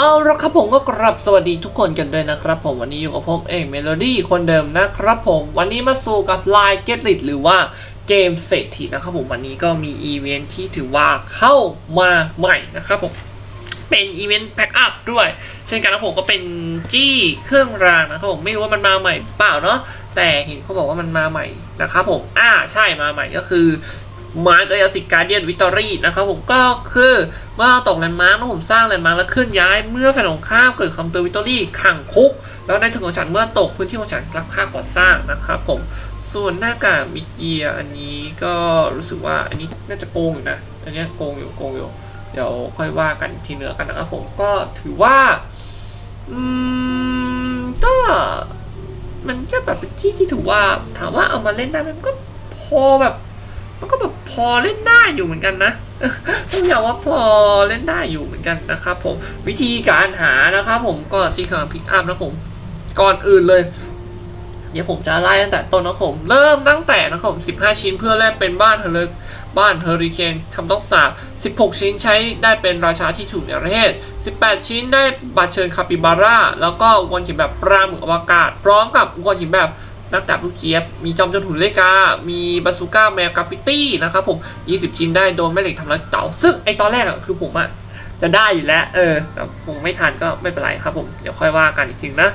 เอาละครับผมก็กรับสวัสดีทุกคนกันด้วยนะครับผมวันนี้อยู่กับผมเองเมโลดี้คนเดิมนะครับผมวันนี้มาสู่กับ Line Get Lit หรือว่าเกมเศรษฐีนะครับผมวันนี้ก็มีอีเวนท์ที่ถือว่าเข้ามาใหม่นะครับผมเป็นอีเวนต์แพ็กอัพด้วย เช่นกันแล้วผมก็เป็นจี้เครื่องรางนะครับผมไม่รู้ว่ามันมาใหม่เปล่าเนาะแต่เห็นเขาบอกว่ามันมาใหม่นะครับผมอ่าใช่มาใหม่ก็คือ มาร์กยาสิการเดียนวิตอรี่นะครับผมก็คือเมื่อตกแลนด์มาร์กแล้วผมสร้างแลนด์มาร์กแล้วเคลื่อนย้ายเมื่อแฟนของข้ามเกิดคำเตือนวิตอรี่ขังคุก แล้วในถึงของฉันเมื่อตกพื้นที่ของฉันรับค่าก่อสร้างนะครับผมส่วนหน้ากากมิเกียอันนี้ก็รู้สึกว่าอันนี้น่าจะโกงอยู่นะอันนี้โกงอยู่โกงอยู่เดี๋ยวค่อยว่ากันทีเหนือกันนะครับผมก็ถือว่าอืมก็มันก็แบบเป็นที่ที่ถือว่าถามว่าเอามาเล่นได้มันก็พอแบบ มันก็แบบพอเล่นได้อยู่เหมือนกันนะต้องยอมว่าพอเล่นได้อยู่เหมือนกันนะครับผมวิธีการหานะครับผมก็ที่คำพิกอัพนะผมก่อนอื่นเลย เดี๋ยวผมจะไล่ตั้งแต่ต้นนะครับผมเริ่มตั้งแต่นะครับผม15 ชิ้นเพื่อแลกเป็นบ้านเฮลิกบ้านเฮอริเคนคำต้องสาบ16 ชิ้นใช้ได้เป็นราชาที่ถูกในประเทศ 18 ชิ้นได้บัตรเชิญคาปิบาร่าแล้วก็อุกรณ์หินแบบปลาหมึกอวกาศ พร้อมกับอุกรณ์หินแบบ นักดาบลูกเจี๊ยบ มีจอมโจรถุนเลกา มีบาซูก้าแมวกราฟิตี้นะครับผม 20 ชิ้นได้โดนแม่เหล็กทำร้ายเต่าซึ่งไอตอนแรกอะคือผมอะจะได้อยู่แล้ว เออแต่ผมไม่ทันก็ไม่เป็นไรครับผม เดี๋ยวค่อยว่ากันอีกทีนะ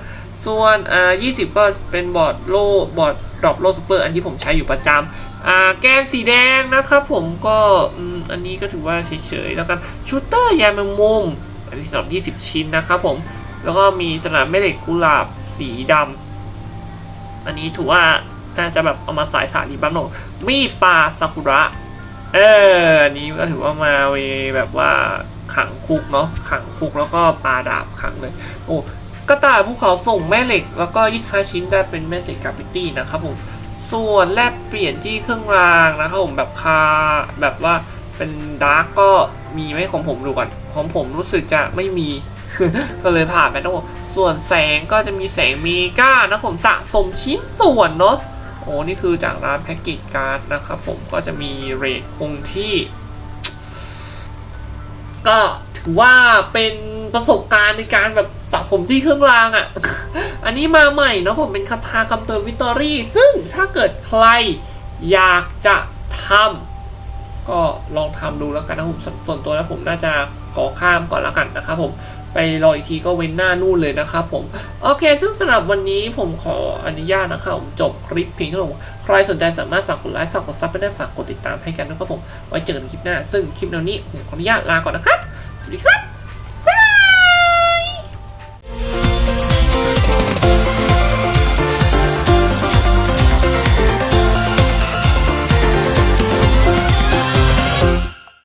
ส่วนอ่า20 ก็เป็นบอร์ดโล่บอร์ดดรอปโล่ซูเปอร์อันที่ผมใช้อยู่ประจำอ่าแกนสีแดงนะครับผมก็อันนี้ก็ถือว่าเฉยๆแล้วกันชูเตอร์ยาแมงมุมอันที่สำหรับ 20 ชิ้นนะครับผมแล้วก็มีสนามแม่เหล็กกุหลาบสีดำ อันนี้ถือว่าน่าจะแบบเอามาสายสารดีบ้างหน่มีปลาซากุระ เอออันนี้ก็ถือว่ามาเวแบบว่าขังคุกเนาะขังคุกแล้วก็ปลาดาบขังเลย โอ้กระต่ายภูเขาส่งแม่เหล็ก แล้วก็25ชิ้นได้เป็นแม่เหล็กกราฟิตี้นะครับผมส่วนแลกเปลี่ยนจี้เครื่องรางนะครับผมแบบคาแบบว่าเป็นดาร์กก็มีไหมของผมดูก่อนของผมรู้สึกจะไม่มี ก็เลยผ่านไปทั้งหมดส่วนแสงก็จะมีแสงเมก้านะผมสะสมชิ้นส่วนเนาะโอ้นี่คือจากร้านแพ็กเกจการ์ดนะครับผมก็จะมีเรทคงที่ ก็ถือว่าเป็นประสบการณ์ในการแบบสะสมที่เครื่องรางอะ่ะ อันนี้มาใหม่เนะผมเป็นคาถาคำเตือนวิตอรี่ ซึ่งถ้าเกิดใครอยากจะทำ ก็ลองทำดูแล้วกันนะผมสส่วนตัวแล้วผมน่าจะขอข้ามก่อนแล้วกันนะครับผมไปรออีกทีก็เว้นหน้านู่นเลยนะครับผม โอเค ซึ่งสำหรับวันนี้ผมขออนุญาตนะครับผมจบคลิปเพียงเท่านี้ใครสนใจสามารถฝากกดไลค์ฝากกดซับไปได้ฝากกดติดตามให้กันนะครับผม ไว้เจอกันคลิปหน้า ซึ่งคลิปแนวนี้ผมขออนุญาตลาก่อนนะครับ สวัสดีครับ